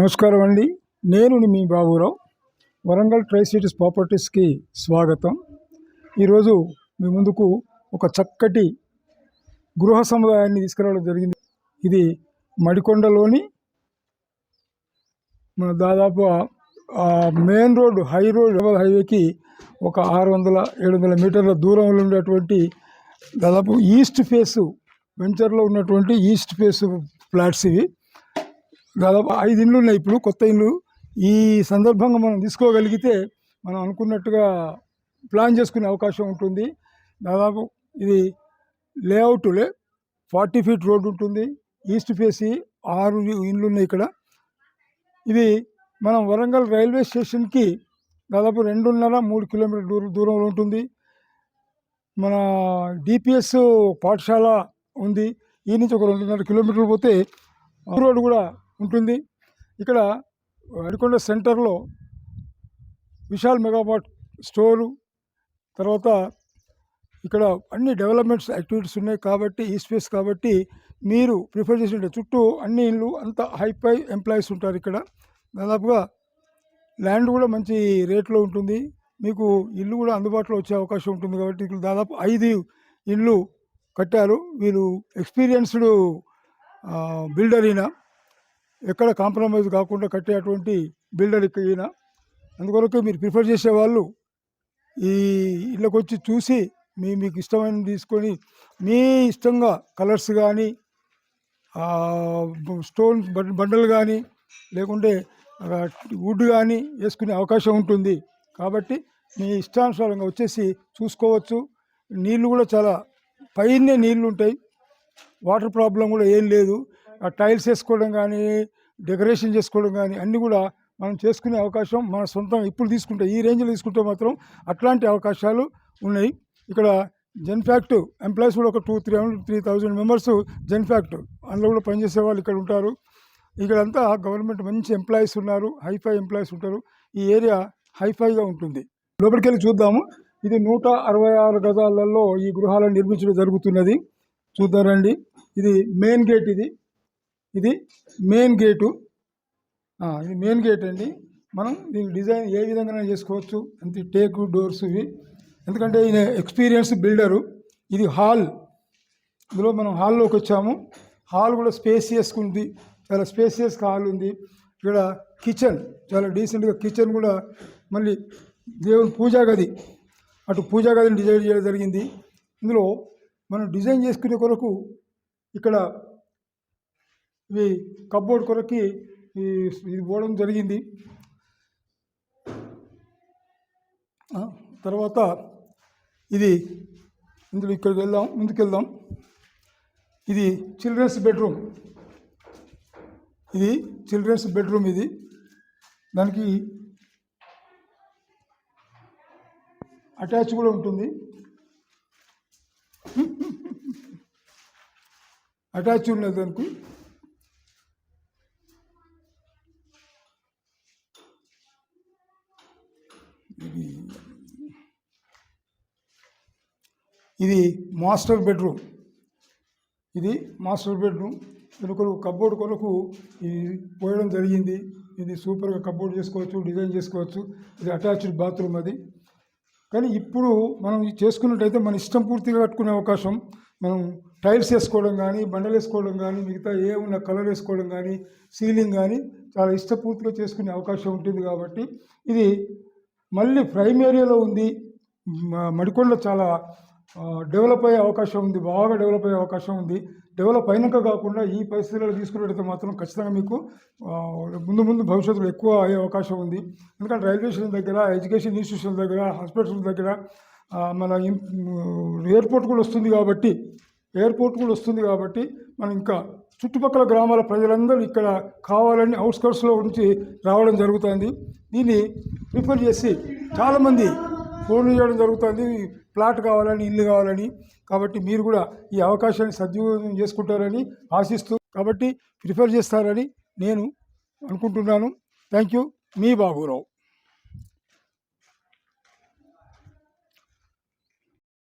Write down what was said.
నమస్కారం అండి. నేను మీ బాబురావు. వరంగల్ ట్రై సిటీస్ ప్రాపర్టీస్కి స్వాగతం. ఈరోజు మీ ముందుకు ఒక చక్కటి గృహ సముదాయాన్ని తీసుకురావడం జరిగింది. ఇది మడికొండలోని మన దాదాపు మెయిన్ రోడ్ హై రోడ్ హైవేకి ఒక ఆరు వందల ఏడు వందల మీటర్ల దూరంలో ఉండేటువంటి దాదాపు ఈస్ట్ ఫేసు వెంచర్లో ఉన్నటువంటి ఈస్ట్ ఫేస్ ఫ్లాట్స్ ఇవి. దాదాపు ఐదు ఇండ్లు ఉన్నాయి ఇప్పుడు కొత్త ఇండ్లు. ఈ సందర్భంగా మనం తీసుకోగలిగితే మనం అనుకున్నట్టుగా ప్లాన్ చేసుకునే అవకాశం ఉంటుంది. దాదాపు ఇది లేఅవుట్లే ఫార్టీ ఫీట్ రోడ్డు ఉంటుంది. ఈస్ట్ ఫేసి ఆరు ఇండ్లు ఉన్నాయి ఇక్కడ. ఇది మనం వరంగల్ రైల్వే స్టేషన్కి దాదాపు రెండున్నర మూడు కిలోమీటర్ దూరం దూరంలో ఉంటుంది. మన డిపిఎస్ పాఠశాల ఉంది. ఈ నుంచి ఒక రెండున్నర కిలోమీటర్లు పోతే రోడ్ కూడా ఉంటుంది. ఇక్కడ అడికొండ సెంటర్లో విశాల్ మెగామార్ట్ స్టోరు తర్వాత ఇక్కడ అన్ని డెవలప్మెంట్స్ యాక్టివిటీస్ ఉన్నాయి కాబట్టి ఈ స్పేస్ కాబట్టి మీరు ప్రిఫర్ చేసిన చుట్టూ అన్ని ఇల్లు అంత హైఫై ఎంప్లాయీస్ ఉంటారు ఇక్కడ. దాదాపుగా ల్యాండ్ కూడా మంచి రేట్లో ఉంటుంది. మీకు ఇల్లు కూడా అందుబాటులో వచ్చే అవకాశం ఉంటుంది కాబట్టి ఇక్కడ దాదాపు ఐదు ఇల్లు కట్టారు. వీరు ఎక్స్పీరియన్స్డ్ బిల్డర్ ఈయన. ఎక్కడ కాంప్రమైజ్ కాకుండా కట్టేటువంటి బిల్డర్ ఇక్కడ ఈయన. అందుకొరకు మీరు ప్రిఫర్ చేసేవాళ్ళు ఈ ఇళ్ళకి వచ్చి చూసి మీ మీకు ఇష్టమైన తీసుకొని మీ ఇష్టంగా కలర్స్ కానీ స్టోన్ బండలు కానీ లేకుంటే వుడ్ కానీ వేసుకునే అవకాశం ఉంటుంది. కాబట్టి మీ ఇష్టానుసారంగా వచ్చేసి చూసుకోవచ్చు. నీళ్ళు కూడా చాలా పైనే నీళ్ళు ఉంటాయి వాటర్ ప్రాబ్లం కూడా ఏం లేదు. టైల్స్ వేసుకోవడం కానీ డెకరేషన్ చేసుకోవడం కానీ అన్నీ కూడా మనం చేసుకునే అవకాశం మన సొంతం ఇప్పుడు తీసుకుంటే ఈ రేంజ్లో తీసుకుంటే మాత్రం అట్లాంటి అవకాశాలు ఉన్నాయి. ఇక్కడ జెన్ఫ్యాక్ట్ ఎంప్లాయీస్ కూడా ఒక two three hundred three thousand members Genpact అందులో కూడా పనిచేసే వాళ్ళు ఇక్కడ ఉంటారు. ఇక్కడంతా గవర్నమెంట్ మంచి ఎంప్లాయీస్ ఉన్నారు హైఫై ఎంప్లాయీస్ ఉంటారు. ఈ ఏరియా హైఫైగా ఉంటుంది. లోపలికి వెళ్ళి చూద్దాము. ఇది నూట అరవై ఆరు గజాలలో ఈ గృహాలను నిర్మించడం జరుగుతున్నది. చూద్దారండి ఇది మెయిన్ గేట్ ఇది. ఇది మెయిన్ గేటు ఇది మెయిన్ గేట్ అండి. మనం దీని డిజైన్ ఏ విధంగా చేసుకోవచ్చు. అంతే టేక్ డోర్స్ ఇవి. ఎందుకంటే ఈయన ఎక్స్పీరియన్స్ బిల్డరు ఇది హాల్ ఇందులో మనం హాల్లోకి వచ్చాము. హాల్ కూడా స్పేసియస్గా ఉంది. చాలా స్పేసియస్ హాల్ ఉంది. ఇక్కడ కిచెన్ చాలా డీసెంట్గా కిచెన్ కూడా మళ్ళీ దేవుని పూజా గది. అటు పూజా గదిని డిజైన్ చేయడం జరిగింది. ఇందులో మనం డిజైన్ చేసుకునే కొరకు ఇక్కడ ఇవి కప్బోర్డ్ కొరకి ఇది పోవడం జరిగింది. తర్వాత ఇది ఇందులో ఇక్కడికి వెళ్దాం ముందుకెళ్దాం. ఇది చిల్డ్రన్స్ బెడ్రూమ్. ఇది చిల్డ్రన్స్ బెడ్రూమ్ ఇది. దానికి అటాచ్ కూడా ఉంటుంది. అటాచ్ ఉన్నది దానికి. ఇది. మాస్టర్ బెడ్రూమ్ ఇది మాస్టర్ బెడ్రూమ్ వెనుకలు కబ్బోర్డ్ కొరకు ఇది పోయడం జరిగింది. ఇది సూపర్గా కబ్బోర్డ్ చేసుకోవచ్చు డిజైన్ చేసుకోవచ్చు. ఇది అటాచ్డ్ బాత్రూమ్ అది. కానీ ఇప్పుడు మనం చేసుకున్నట్టయితే మన ఇష్టం పూర్తిగా కట్టుకునే అవకాశం మనం టైల్స్ వేసుకోవడం కానీ బండలు వేసుకోవడం కానీ మిగతా ఏ ఉన్న కలర్ వేసుకోవడం కానీ సీలింగ్ కానీ చాలా ఇష్టపూర్తిగా చేసుకునే అవకాశం ఉంటుంది కాబట్టి ఇది మళ్ళీ ప్రైమ్ ఏరియాలో ఉంది. మడికొండ చాలా డెవలప్ అయ్యే అవకాశం ఉంది. బాగా డెవలప్ అయ్యే అవకాశం ఉంది. డెవలప్ అయినాక కాకుండా ఈ పరిస్థితుల్లో తీసుకున్నట్టయితే మాత్రం ఖచ్చితంగా మీకు ముందు ముందు భవిష్యత్తులో ఎక్కువ అయ్యే అవకాశం ఉంది. ఎందుకంటే రైల్వే స్టేషన్ దగ్గర ఎడ్యుకేషన్ ఇన్స్టిట్యూషన్ దగ్గర హాస్పిటల్స్ దగ్గర మన ఎయిర్పోర్ట్ కూడా వస్తుంది కాబట్టి ఎయిర్పోర్ట్ కూడా వస్తుంది కాబట్టి మనం ఇంకా చుట్టుపక్కల గ్రామాల ప్రజలందరూ ఇక్కడ కావాలని అవుట్స్కర్ట్స్లో నుంచి రావడం జరుగుతుంది. దీన్ని ప్రిఫర్ చేసి చాలామంది ఫోన్లు చేయడం జరుగుతుంది. ప్లాట్ కావాలని ఇల్లు కావాలని. కాబట్టి మీరు కూడా ఈ అవకాశాన్ని సద్వినియోగం చేసుకుంటారని ఆశిస్తూ కాబట్టి ప్రిఫర్ చేస్తారని నేను అనుకుంటున్నాను. Thank you. మీ బాబురావు.